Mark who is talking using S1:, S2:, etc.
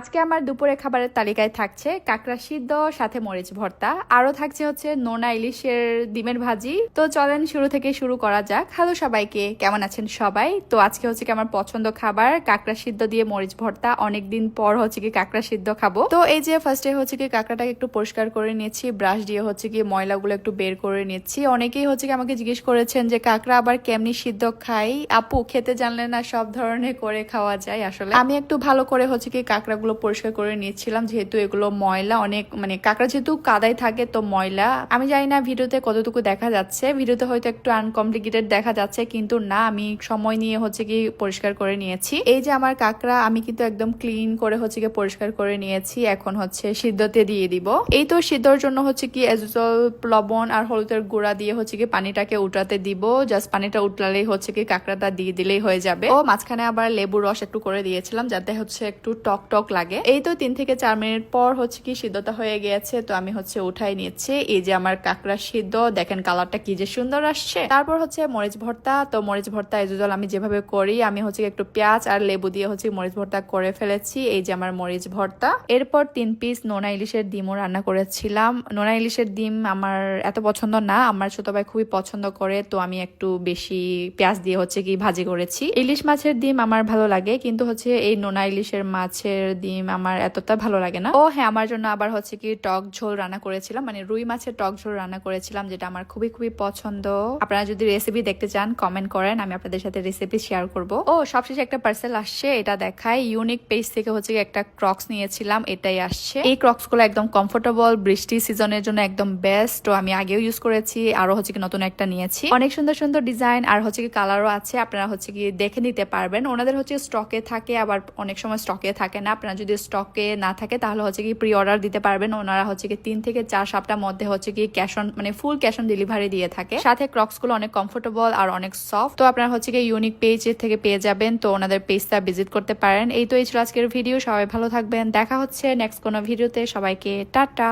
S1: আজকে আমার দুপুরে খাবারের তালিকায় থাকছে কাঁকড়া সিদ্ধ, সাথে মরিচ ভর্তা। আরও থাকছে হচ্ছে নোনা ইলিশের ডিমের ভাজি। তো চলেন শুরু থেকে শুরু করা যাক। হ্যালো সবাইকে, কেমন আছেন সবাই? তো আজকে হচ্ছে কি আমার পছন্দ খাবার কাঁকড়া সিদ্ধ দিয়ে মরিচ ভর্তা। অনেকদিন পর হচ্ছে কি কাঁকড়া সিদ্ধ খাব। তো এই যে ফার্স্টে হচ্ছে কি কাঁকড়াটাকে একটু পরিষ্কার করে নিয়েছি ব্রাশ দিয়ে হচ্ছে কি ময়লাগুলো একটু বের করে নিচ্ছি। অনেকেই হচ্ছে কি আমাকে জিজ্ঞেস করেছেন যে কাঁকড়া আবার কেমনি সিদ্ধ খাই? আপু, খেতে জানলে না সব ধরনের করে খাওয়া যায় আসলে? আমি একটু ভালো করে হচ্ছে কি কাঁকড়াগুলো পরিষ্কার করে নিয়েছিলাম। যেহেতু এগুলো ময়লা, অনেক মানে কাঁকড়া যেহেতু কাদায় থাকে তো ময়লা। আমি জানি না ভিডিওতে কতটুকু দেখা যাচ্ছে। ভিডিওতে হয়তো একটু আনকমপ্লিকেটেড দেখা যাচ্ছে, কিন্তু না, আমি সময় নিয়ে হচ্ছে কি পরিষ্কার করে নিয়েছি। এই যে আমার কাঁকড়া, আমি কিন্তু একদম ক্লিন করে হচ্ছে কি পরিষ্কার করে নিয়েছি। এখন হচ্ছে সিদ্ধতে দিয়ে দিব। এই তো সিদ্ধর জন্য হচ্ছে কি এজল লবণ আর হলুদের গুঁড়া দিয়ে হচ্ছে কি পানিটাকে উঠাতে দিব। জাস্ট পানিটা উঠলালেই হচ্ছে কি কাঁকড়াটা দিয়ে দিলেই হয়ে যাবে। ও, মাঝখানে আবার লেবুর রস একটু করে দিয়েছিলাম, যাতে হচ্ছে একটু টক টক লাগে এই তো তিন থেকে চার মিনিট পর হচ্ছে কি সিদ্ধতা হয়ে গিয়েছে, তো আমি হচ্ছে উঠাই নিচ্ছি। এই যে আমার কাঁকড়া সিদ্ধ, দেখেন কালারটা কি যে সুন্দর আসছে। তারপর হচ্ছে মরিচ ভর্তা, তো মরিচ ভর্তা এজল আমি যেভাবে করি, আমি হচ্ছে একটু পেঁয়াজ আর লেবু দিয়ে হচ্ছে মরিচ ভর্তা করে ফেলেছি, এই যে আমার মরিচ ভর্তা। এরপর তিন পিস নোনা ইলিশের ডিমও রান্না করেছিলাম। নোনা ইলিশের ডিম আমার এত পছন্দ না, আমার ছোট ভাই খুবই পছন্দ করে, তো আমি একটু বেশি পেঁয়াজ দিয়ে হচ্ছে কি ভাজি করেছি। ইলিশ মাছের ডিম আমার ভালো লাগে, কিন্তু হচ্ছে এই নোনা ইলিশের মাছের ডিম আমার এতটা ভালো লাগে না। ও হ্যাঁ আমার জন্য আবার হচ্ছে কি টক ঝোল রান্না করেছিলাম। মানে রুই মাছের টক ঝোল রান্না করেছিলাম, যেটা আমার খুবই খুবই পছন্দ। আপনারা যদি রেসিপি দেখতে চান কমেন্ট করেন, আমি আপনাদের সাথে রেসিপি শেয়ার করব। ও, সবশেষে একটা পার্সেল আসছে, এটা দেখায় ইউনিক পেজ থেকে হচ্ছে একটা ক্রক্স নিয়েছিলাম, এটাই আসছে। এই ক্রক্সগুলো একদম কমফোর্টেবল বৃষ্টি সিজনের জন্য একদম বেস্ট তো আমি আগেও ইউজ করেছি আরও হচ্ছে কি নতুন একটা নিয়েছি। অনেক সুন্দর সুন্দর ডিজাইন আর হচ্ছে কি কালারও আছে, আপনারা হচ্ছে কি দেখে নিতে পারবেন। ওনাদের হচ্ছে স্টকে থাকে, আবার অনেক সময় স্টকে থাকে না। আপনারা যদি স্টকে না থাকে, তাহলে হচ্ছে কি প্রি অর্ডার দিতে পারবেন। ওনারা হচ্ছে কি তিন থেকে চার সপ্তাহের মধ্যে হচ্ছে কি ক্যাশ অন মানে ফুল ক্যাশ অন ডেলিভারি দিয়ে থাকে। সাথে ক্রক্সগুলো অনেক কমফোর্টেবল আর অনেক সফট তো আপনারা হচ্ছে কি ইউনিক পেজ থেকে পেয়ে যাবেন। তো ওনাদের পেজটা ভিজিট করতে পারেন। এই তো এই ছিল আজকের ভিডিও সবাই ভালো থাকবেন। দেখা হচ্ছে নেক্সট কোনো ভিডিওতে সবাইকে টাটা।